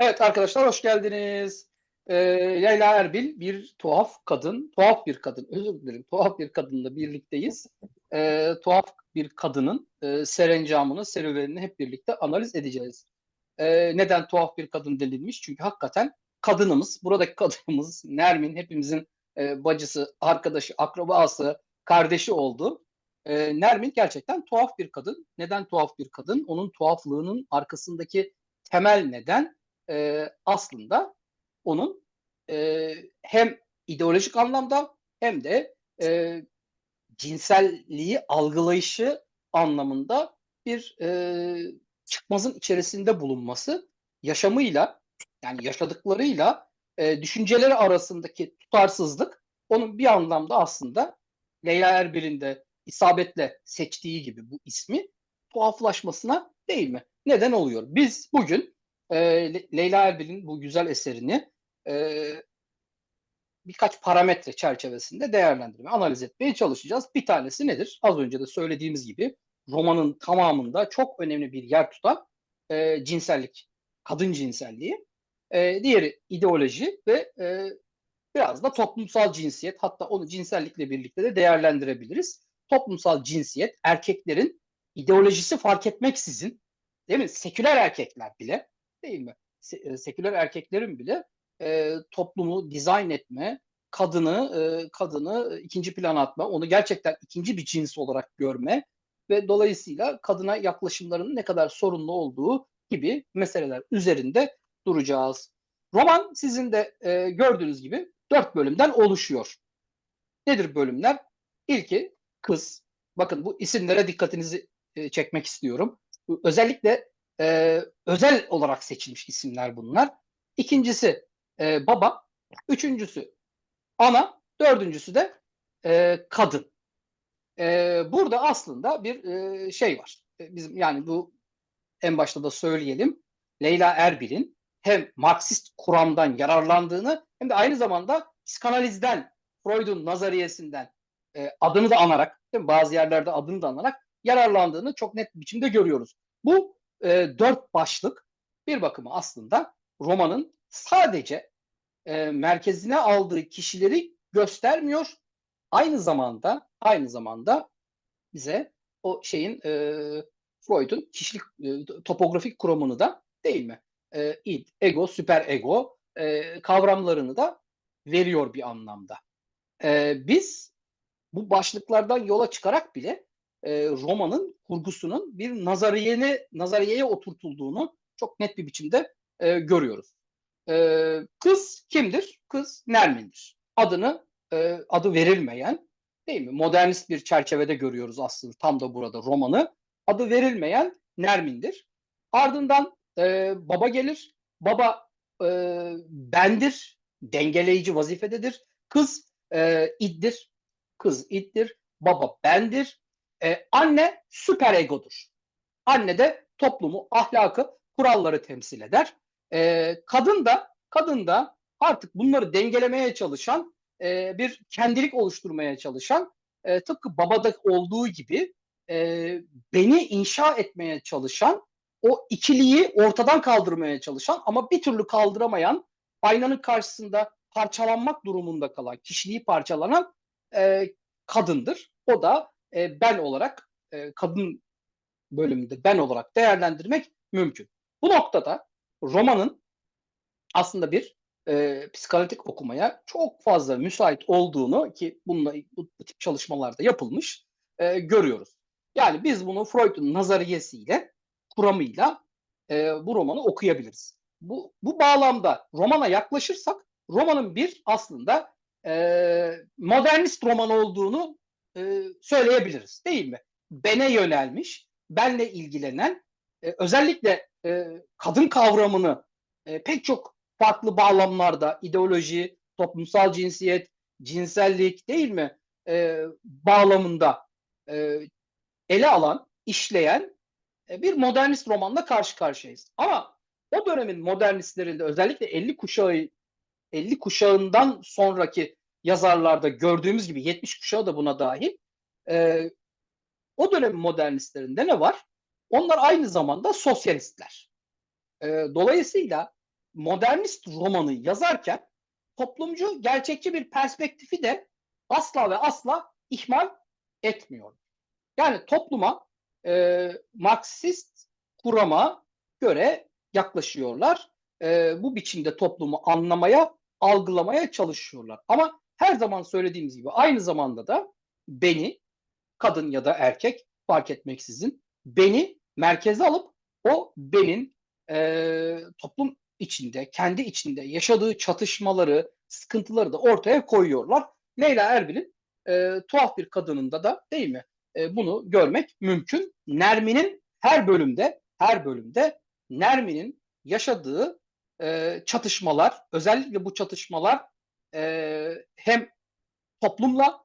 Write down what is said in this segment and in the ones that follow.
Evet arkadaşlar hoş geldiniz. Ee, Leyla Erbil bir tuhaf kadın, tuhaf bir kadın, özür dilerim, tuhaf bir kadınla birlikteyiz. Ee, tuhaf bir kadının e, serencamını, serüvenini hep birlikte analiz edeceğiz. Ee, neden tuhaf bir kadın denilmiş? Çünkü hakikaten kadınımız, buradaki kadınımız Nermin hepimizin e, bacısı, arkadaşı, akrabası, kardeşi oldu. E, Nermin gerçekten tuhaf bir kadın. Neden tuhaf bir kadın? Onun tuhaflığının arkasındaki temel neden e, aslında onun e, hem ideolojik anlamda hem de e, cinselliği algılayışı anlamında bir e, çıkmazın içerisinde bulunması yaşamıyla yani yaşadıklarıyla e, düşünceleri arasındaki tutarsızlık onun bir anlamda aslında Leyla Erbil'in de isabetle seçtiği gibi bu ismi tuhaflaşmasına değil mi? Neden oluyor? Biz bugün e, Leyla Erbil'in bu güzel eserini e, birkaç parametre çerçevesinde değerlendirme, analiz etmeye çalışacağız. Bir tanesi nedir? Az önce de söylediğimiz gibi romanın tamamında çok önemli bir yer tutan e, cinsellik, kadın cinselliği. E, diğeri ideoloji ve e, biraz da toplumsal cinsiyet. Hatta onu cinsellikle birlikte de değerlendirebiliriz. Toplumsal cinsiyet erkeklerin ideolojisi fark etmeksizin değil mi? Seküler erkekler bile değil mi? Se- seküler erkeklerin bile e, toplumu dizayn etme, kadını e, kadını ikinci plana atma, onu gerçekten ikinci bir cins olarak görme ve dolayısıyla kadına yaklaşımlarının ne kadar sorunlu olduğu gibi meseleler üzerinde duracağız. Roman sizin de e, gördüğünüz gibi dört bölümden oluşuyor. Nedir bölümler? İlki kız. Bakın bu isimlere dikkatinizi e, çekmek istiyorum. Özellikle e, özel olarak seçilmiş isimler bunlar. İkincisi e, baba, üçüncüsü ana, dördüncüsü de e, kadın. E, burada aslında bir e, şey var. E, bizim yani bu en başta da söyleyelim. Leyla Erbil'in hem Marksist kuramdan yararlandığını hem de aynı zamanda psikanalizden, Freud'un nazariyesinden e, adını da anarak, değil mi? bazı yerlerde adını da anarak yararlandığını çok net biçimde görüyoruz. Bu e, dört başlık bir bakıma aslında romanın sadece e, merkezine aldığı kişileri göstermiyor. Aynı zamanda aynı zamanda bize o şeyin e, Freud'un kişilik e, topografik kuramını da değil mi? E, id, ego, süper ego e, kavramlarını da veriyor bir anlamda. E, biz bu başlıklardan yola çıkarak bile e, romanın kurgusunun bir nazariyene nazariyeye oturtulduğunu çok net bir biçimde e, görüyoruz. E, kız kimdir? Kız Nermin'dir. Adını e, adı verilmeyen değil mi? Modernist bir çerçevede görüyoruz aslında tam da burada romanı. Adı verilmeyen Nermin'dir. Ardından e, baba gelir. Baba e, bendir, dengeleyici vazifededir. Kız e, iddir. Kız iddir. Baba bendir. E, anne süper egodur. Anne de toplumu, ahlakı, kuralları temsil eder. E, kadın da kadın da artık bunları dengelemeye çalışan e, bir kendilik oluşturmaya çalışan e, tıpkı babada olduğu gibi e, beni inşa etmeye çalışan o ikiliyi ortadan kaldırmaya çalışan ama bir türlü kaldıramayan aynanın karşısında parçalanmak durumunda kalan kişiliği parçalanan e, kadındır. O da e, ben olarak e, kadın bölümünde ben olarak değerlendirmek mümkün. Bu noktada romanın aslında bir e, psikanalitik okumaya çok fazla müsait olduğunu ki bununla bu, tip çalışmalarda yapılmış e, görüyoruz. Yani biz bunu Freud'un nazariyesiyle, kuramıyla e, bu romanı okuyabiliriz. Bu, bu bağlamda romana yaklaşırsak romanın bir aslında e, modernist roman olduğunu e, söyleyebiliriz değil mi? Bene yönelmiş, benle ilgilenen, e, özellikle e, kadın kavramını pek çok farklı bağlamlarda ideoloji, toplumsal cinsiyet, cinsellik değil mi bağlamında ele alan, işleyen bir modernist romanla karşı karşıyayız. Ama o dönemin modernistlerinde özellikle 50 kuşağı 50 kuşağından sonraki yazarlarda gördüğümüz gibi 70 kuşağı da buna dahil. E, o dönemin modernistlerinde ne var? Onlar aynı zamanda sosyalistler. E, dolayısıyla modernist romanı yazarken toplumcu gerçekçi bir perspektifi de asla ve asla ihmal etmiyor. Yani topluma e, Marksist kurama göre yaklaşıyorlar. E, bu biçimde toplumu anlamaya, algılamaya çalışıyorlar. Ama her zaman söylediğimiz gibi aynı zamanda da beni, kadın ya da erkek fark etmeksizin beni merkeze alıp o benin e, toplum içinde, kendi içinde yaşadığı çatışmaları, sıkıntıları da ortaya koyuyorlar. Leyla Erbil'in e, tuhaf bir kadınında da değil mi? E, bunu görmek mümkün. Nermin'in her bölümde, her bölümde Nermin'in yaşadığı e, çatışmalar, özellikle bu çatışmalar e, hem toplumla,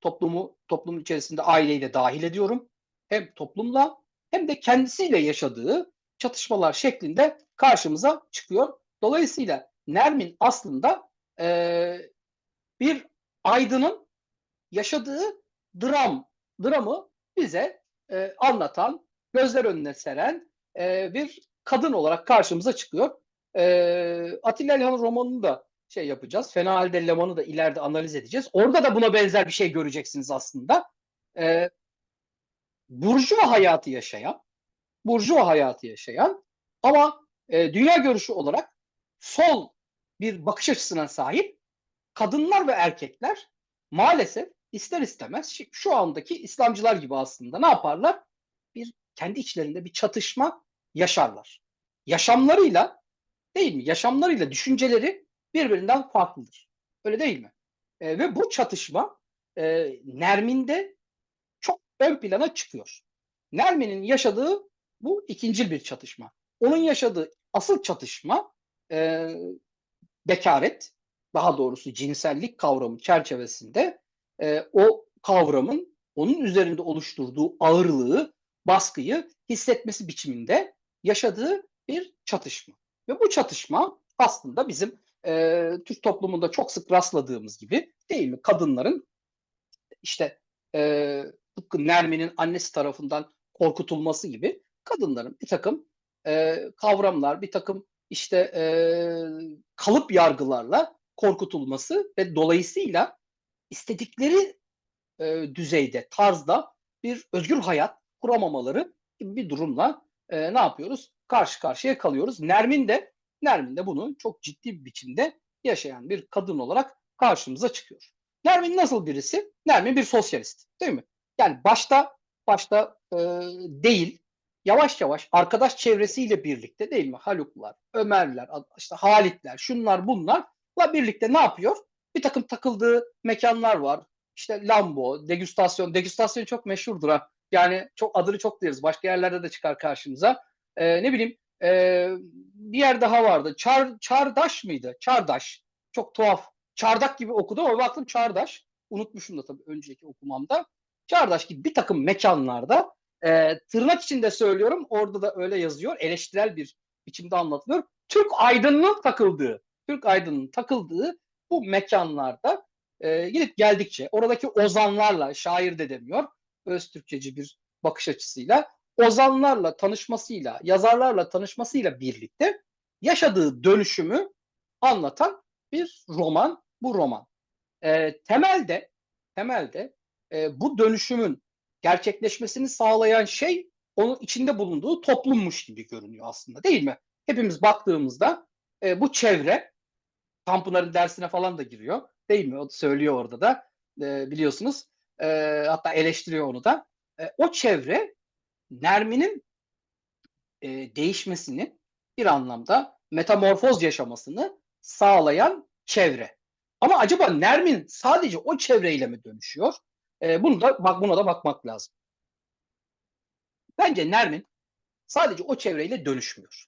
toplumu toplumun içerisinde aileyi de dahil ediyorum, hem toplumla hem de kendisiyle yaşadığı çatışmalar şeklinde karşımıza çıkıyor. Dolayısıyla Nermin aslında e, bir aydının yaşadığı dram, dramı bize e, anlatan, gözler önüne seren e, bir kadın olarak karşımıza çıkıyor. E, Atilla İlhan'ın romanını da şey yapacağız. Fena halde Leman'ı da ileride analiz edeceğiz. Orada da buna benzer bir şey göreceksiniz aslında. E, burjuva hayatı yaşayan, burjuva hayatı yaşayan ama e, dünya görüşü olarak sol bir bakış açısına sahip kadınlar ve erkekler maalesef ister istemez şu andaki İslamcılar gibi aslında ne yaparlar? Bir kendi içlerinde bir çatışma yaşarlar. Yaşamlarıyla değil mi? Yaşamlarıyla düşünceleri birbirinden farklıdır. Öyle değil mi? E, ve bu çatışma e, Nermin'de çok ön plana çıkıyor. Nermin'in yaşadığı bu ikincil bir çatışma. Onun yaşadığı asıl çatışma e, bekaret, daha doğrusu cinsellik kavramı çerçevesinde e, o kavramın onun üzerinde oluşturduğu ağırlığı, baskıyı hissetmesi biçiminde yaşadığı bir çatışma. Ve bu çatışma aslında bizim e, Türk toplumunda çok sık rastladığımız gibi değil mi? Kadınların işte e, tıpkı Nermin'in annesi tarafından korkutulması gibi kadınların bir takım e, kavramlar, bir takım işte e, kalıp yargılarla korkutulması ve dolayısıyla istedikleri e, düzeyde, tarzda bir özgür hayat kuramamaları gibi bir durumla e, ne yapıyoruz? Karşı karşıya kalıyoruz. Nermin de Nermin de bunu çok ciddi bir biçimde yaşayan bir kadın olarak karşımıza çıkıyor. Nermin nasıl birisi? Nermin bir sosyalist, değil mi? Yani başta başta e, değil, yavaş yavaş arkadaş çevresiyle birlikte değil mi? Haluklar, Ömerler, işte Halitler, şunlar bunlarla birlikte ne yapıyor? Bir takım takıldığı mekanlar var. İşte Lambo, degüstasyon. Degüstasyon çok meşhurdur ha. Yani çok adını çok deriz. Başka yerlerde de çıkar karşımıza. Ee, ne bileyim e, bir yer daha vardı. Çar, Çardaş mıydı? Çardaş. Çok tuhaf. Çardak gibi okudum ama baktım Çardaş. Unutmuşum da tabii önceki okumamda. Çardaş gibi bir takım mekanlarda e, tırnak içinde söylüyorum. Orada da öyle yazıyor. Eleştirel bir biçimde anlatılıyor. Türk aydınının takıldığı, Türk aydınının takıldığı bu mekanlarda e, gidip geldikçe oradaki ozanlarla, şair de demiyor, öz Türkçeci bir bakış açısıyla ozanlarla tanışmasıyla, yazarlarla tanışmasıyla birlikte yaşadığı dönüşümü anlatan bir roman, bu roman. E, temelde, temelde e, bu dönüşümün gerçekleşmesini sağlayan şey onun içinde bulunduğu toplummuş gibi görünüyor aslında değil mi? Hepimiz baktığımızda e, bu çevre Tanpınar'ın dersine falan da giriyor değil mi? O söylüyor orada da e, biliyorsunuz. E, hatta eleştiriyor onu da. E, o çevre Nermin'in e, değişmesini bir anlamda metamorfoz yaşamasını sağlayan çevre. Ama acaba Nermin sadece o çevreyle mi dönüşüyor? E, bunu da bak buna da bakmak lazım. Bence Nermin sadece o çevreyle dönüşmüyor.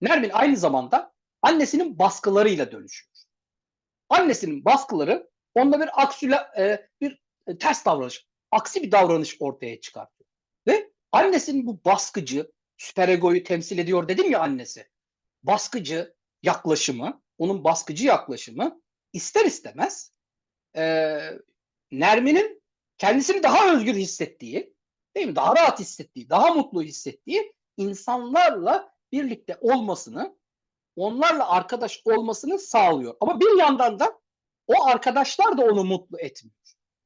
Nermin aynı zamanda annesinin baskılarıyla dönüşüyor. Annesinin baskıları onda bir aksüle bir e, ters davranış, aksi bir davranış ortaya çıkartıyor. Ve annesinin bu baskıcı, süperegoyu temsil ediyor dedim ya annesi. Baskıcı yaklaşımı, onun baskıcı yaklaşımı ister istemez e, Nermin'in kendisini daha özgür hissettiği, değil mi? Daha rahat hissettiği, daha mutlu hissettiği insanlarla birlikte olmasını onlarla arkadaş olmasını sağlıyor. Ama bir yandan da o arkadaşlar da onu mutlu etmiyor.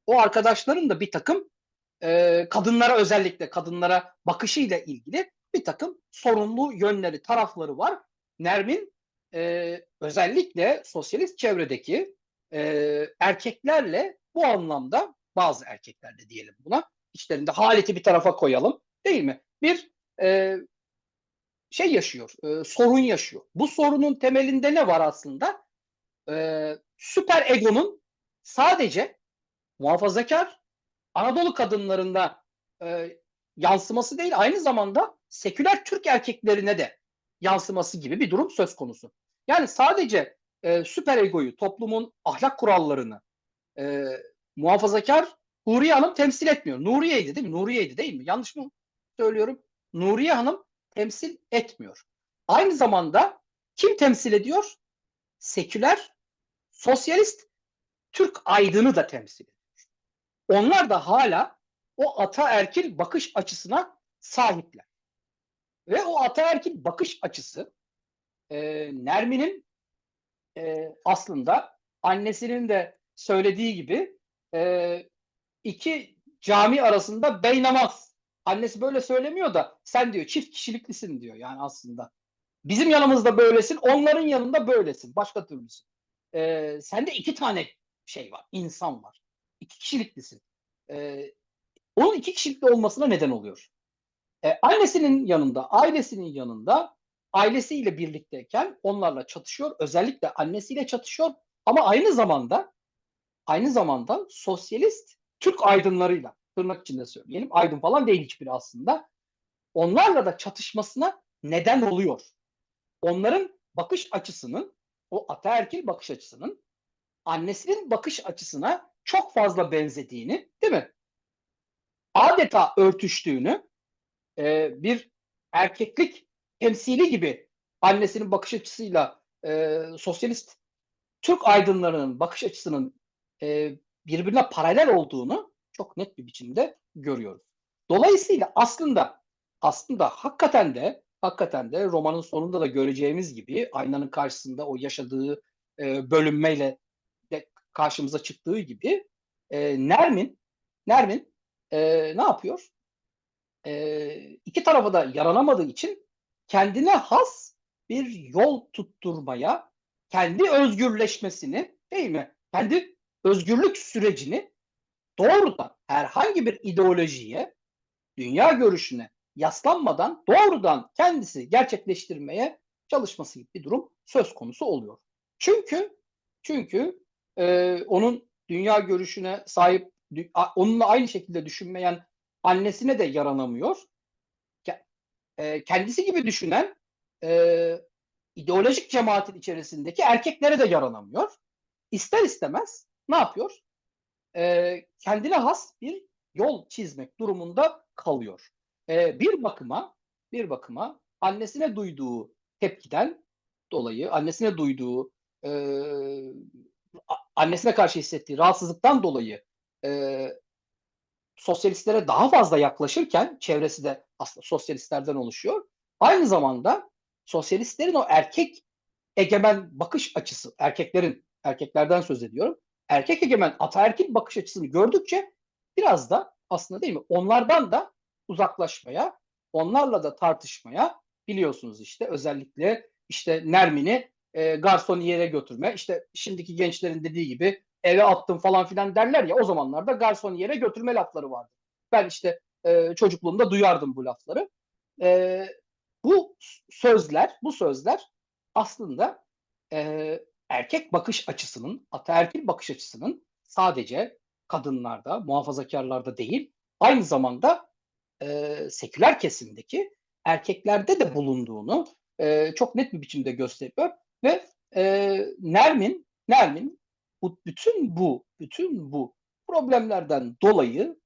O arkadaşların da bir takım e, kadınlara özellikle kadınlara bakışıyla ilgili bir takım sorunlu yönleri, tarafları var. Nermin e, özellikle sosyalist çevredeki e, erkeklerle bu anlamda bazı erkeklerle diyelim buna içlerinde Halit'i bir tarafa koyalım değil mi? Bir e, şey yaşıyor, e, sorun yaşıyor. Bu sorunun temelinde ne var aslında? E, süper egonun sadece muhafazakar Anadolu kadınlarında e, yansıması değil, aynı zamanda seküler Türk erkeklerine de yansıması gibi bir durum söz konusu. Yani sadece e, süper egoyu, toplumun ahlak kurallarını e, muhafazakar Huriye Hanım temsil etmiyor. Nuriye'ydi değil mi? Nuriye'ydi değil mi? Yanlış mı söylüyorum? Nuriye Hanım temsil etmiyor. Aynı zamanda kim temsil ediyor? Seküler, sosyalist, Türk aydını da temsil ediyor. Onlar da hala o ataerkil bakış açısına sahipler. Ve o ataerkil bakış açısı e, Nermin'in e, aslında annesinin de söylediği gibi e, iki cami arasında beynamaz. Annesi böyle söylemiyor da sen diyor çift kişiliklisin diyor yani aslında. Bizim yanımızda böylesin, onların yanında böylesin. Başka türlüsün. Ee, sende iki tane şey var, insan var. İki kişiliklisin. Ee, onun iki kişilikli olmasına neden oluyor. Ee, annesinin yanında, ailesinin yanında, ailesiyle birlikteyken onlarla çatışıyor. Özellikle annesiyle çatışıyor. Ama aynı zamanda aynı zamanda sosyalist Türk aydınlarıyla tırnak içinde söyleyelim. Aydın falan değil hiçbiri aslında. Onlarla da çatışmasına neden oluyor. Onların bakış açısının, o ataerkil bakış açısının annesinin bakış açısına çok fazla benzediğini, değil mi? Adeta örtüştüğünü, e, bir erkeklik temsili gibi annesinin bakış açısıyla e, sosyalist Türk aydınlarının bakış açısının e, birbirine paralel olduğunu çok net bir biçimde görüyoruz. Dolayısıyla aslında aslında hakikaten de hakikaten de romanın sonunda da göreceğimiz gibi aynanın karşısında o yaşadığı e, bölünmeyle karşımıza çıktığı gibi e, Nermin Nermin e, ne yapıyor? E, iki tarafa da yaranamadığı için kendine has bir yol tutturmaya, kendi özgürleşmesini değil mi? Kendi özgürlük sürecini doğrudan herhangi bir ideolojiye, dünya görüşüne yaslanmadan doğrudan kendisi gerçekleştirmeye çalışması gibi bir durum söz konusu oluyor. Çünkü çünkü e, onun dünya görüşüne sahip, onunla aynı şekilde düşünmeyen annesine de yaranamıyor. E, kendisi gibi düşünen e, ideolojik cemaatin içerisindeki erkeklere de yaranamıyor. İster istemez ne yapıyor? E, kendine has bir yol çizmek durumunda kalıyor. E, bir bakıma bir bakıma annesine duyduğu tepkiden dolayı, annesine duyduğu e, annesine karşı hissettiği rahatsızlıktan dolayı e, sosyalistlere daha fazla yaklaşırken çevresi de aslında sosyalistlerden oluşuyor. Aynı zamanda sosyalistlerin o erkek egemen bakış açısı, erkeklerin, erkeklerden söz ediyorum erkek egemen ataerkil bakış açısını gördükçe biraz da aslında değil mi onlardan da uzaklaşmaya, onlarla da tartışmaya biliyorsunuz işte özellikle işte Nermin'i e, garson yere götürme. İşte şimdiki gençlerin dediği gibi eve attım falan filan derler ya o zamanlarda garson yere götürme lafları vardı. Ben işte e, çocukluğumda duyardım bu lafları. E, bu sözler, bu sözler aslında e, erkek bakış açısının, ataerkil bakış açısının sadece kadınlarda, muhafazakarlarda değil, aynı zamanda e, seküler kesimdeki erkeklerde de bulunduğunu e, çok net bir biçimde gösteriyor ve e, Nermin, Nermin bu bütün bu bütün bu problemlerden dolayı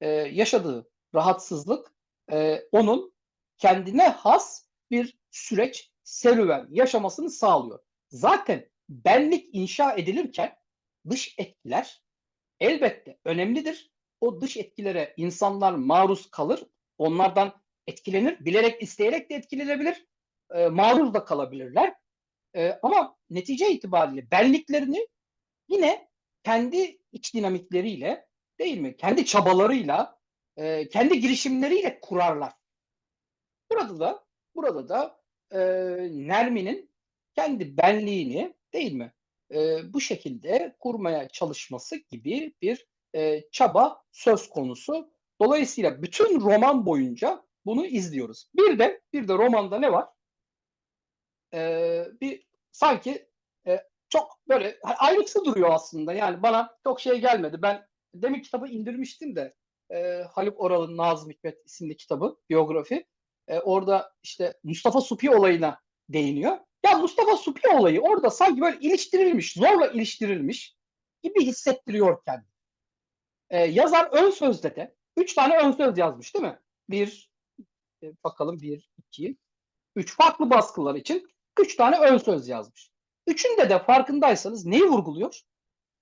e, yaşadığı rahatsızlık e, onun kendine has bir süreç, serüven yaşamasını sağlıyor. Zaten benlik inşa edilirken dış etkiler elbette önemlidir. O dış etkilere insanlar maruz kalır, onlardan etkilenir, bilerek isteyerek de etkilenebilir, e, maruz da kalabilirler. E, ama netice itibariyle benliklerini yine kendi iç dinamikleriyle değil mi? Kendi çabalarıyla, e, kendi girişimleriyle kurarlar. Burada da burada da e, Nermin'in kendi benliğini değil mi? E, bu şekilde kurmaya çalışması gibi bir e, çaba söz konusu. Dolayısıyla bütün roman boyunca bunu izliyoruz. Bir de bir de romanda ne var? E, bir sanki e, çok böyle ayrıksı duruyor aslında. Yani bana çok şey gelmedi. Ben demin kitabı indirmiştim de e, Haluk Oral'ın Nazım Hikmet isimli kitabı, biyografi. E, orada işte Mustafa Supi olayına değiniyor. Ya Mustafa Supi olayı orada sanki böyle iliştirilmiş, zorla iliştirilmiş gibi hissettiriyor kendini. E, yazar ön sözde de üç tane ön söz yazmış değil mi? Bir, e, bakalım bir, iki, üç farklı baskılar için üç tane ön söz yazmış. Üçünde de farkındaysanız neyi vurguluyor?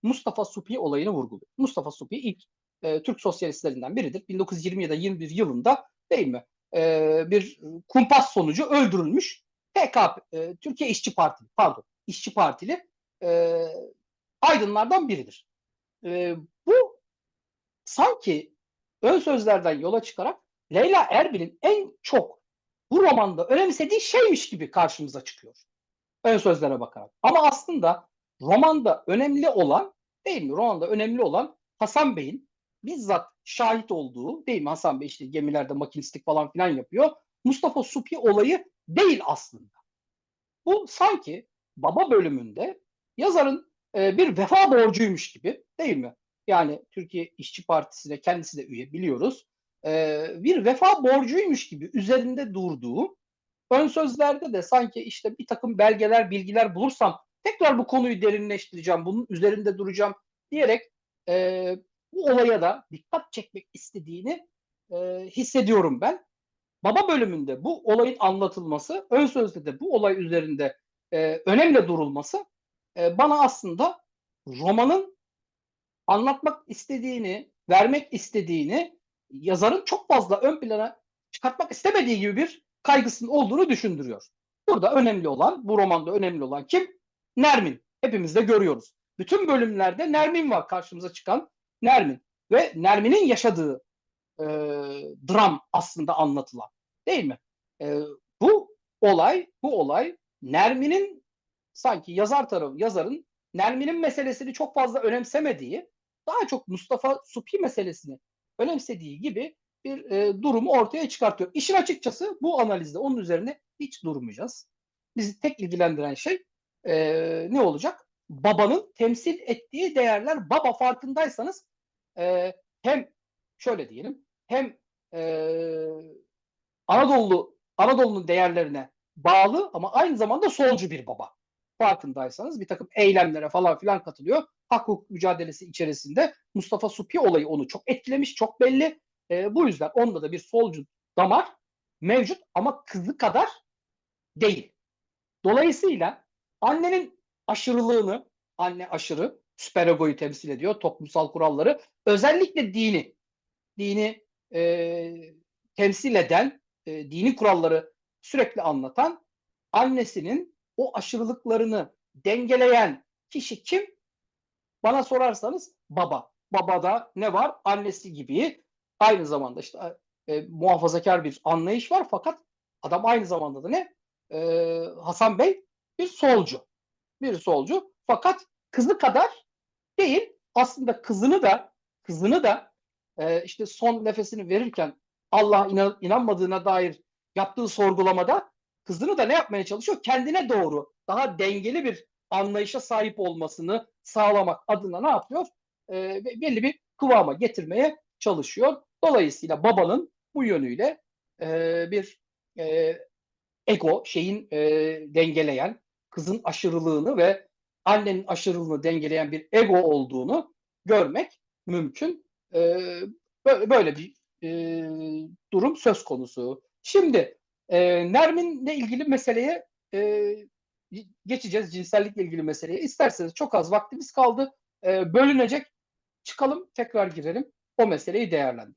Mustafa Supi olayını vurguluyor. Mustafa Supi ilk e, Türk sosyalistlerinden biridir. 1920 ya da 21 yılında değil mi? E, bir kumpas sonucu öldürülmüş. PKP, e, Türkiye İşçi Partili, pardon, İşçi Partili e, aydınlardan biridir. E, bu sanki ön sözlerden yola çıkarak Leyla Erbil'in en çok bu romanda önemsediği şeymiş gibi karşımıza çıkıyor. Ön sözlere bakarak. Ama aslında romanda önemli olan değil mi? Romanda önemli olan Hasan Bey'in bizzat şahit olduğu değil mi? Hasan Bey işte gemilerde makinistlik falan filan yapıyor. Mustafa Supi olayı değil aslında. Bu sanki baba bölümünde yazarın e, bir vefa borcuymuş gibi değil mi? Yani Türkiye İşçi Partisi'ne kendisi de üye biliyoruz. E, bir vefa borcuymuş gibi üzerinde durduğu ön sözlerde de sanki işte bir takım belgeler, bilgiler bulursam tekrar bu konuyu derinleştireceğim, bunun üzerinde duracağım diyerek e, bu olaya da dikkat çekmek istediğini e, hissediyorum ben. Baba bölümünde bu olayın anlatılması, ön sözde de bu olay üzerinde e, önemli durulması e, bana aslında romanın anlatmak istediğini, vermek istediğini yazarın çok fazla ön plana çıkartmak istemediği gibi bir kaygısının olduğunu düşündürüyor. Burada önemli olan, bu romanda önemli olan kim? Nermin. Hepimiz de görüyoruz. Bütün bölümlerde Nermin var karşımıza çıkan Nermin. Ve Nermin'in yaşadığı e, dram aslında anlatılan. Değil mi? E, bu olay, bu olay Nermin'in sanki yazar tarafı, yazarın Nermin'in meselesini çok fazla önemsemediği, daha çok Mustafa Supi meselesini önemsediği gibi bir e, durumu ortaya çıkartıyor. İşin açıkçası bu analizde onun üzerine hiç durmayacağız. Bizi tek ilgilendiren şey e, ne olacak? Babanın temsil ettiği değerler. Baba farkındaysanız e, hem şöyle diyelim hem e, Anadolu Anadolu'nun değerlerine bağlı ama aynı zamanda solcu bir baba. Farkındaysanız bir takım eylemlere falan filan katılıyor. Hak hukuk mücadelesi içerisinde Mustafa Supi olayı onu çok etkilemiş, çok belli. E, bu yüzden onda da bir solcu damar mevcut ama kızı kadar değil. Dolayısıyla annenin aşırılığını, anne aşırı, süperegoyu temsil ediyor, toplumsal kuralları, özellikle dini, dini e, temsil eden, e, dini kuralları sürekli anlatan annesinin o aşırılıklarını dengeleyen kişi kim? Bana sorarsanız baba. Babada ne var? Annesi gibi aynı zamanda işte e, muhafazakar bir anlayış var fakat adam aynı zamanda da ne? E, Hasan Bey bir solcu. Bir solcu fakat kızı kadar değil aslında kızını da kızını da e, işte son nefesini verirken Allah inan, inanmadığına dair yaptığı sorgulamada kızını da ne yapmaya çalışıyor? Kendine doğru daha dengeli bir anlayışa sahip olmasını sağlamak adına ne yapıyor? E, belli bir kıvama getirmeye çalışıyor. Dolayısıyla babanın bu yönüyle e, bir e, ego şeyin e, dengeleyen, kızın aşırılığını ve annenin aşırılığını dengeleyen bir ego olduğunu görmek mümkün. E, böyle, böyle bir e, durum söz konusu. Şimdi e, Nermin'le ilgili meseleye e, geçeceğiz. Cinsellikle ilgili meseleye. İsterseniz çok az vaktimiz kaldı. E, bölünecek. Çıkalım tekrar girelim. O meseleyi değerlendirelim.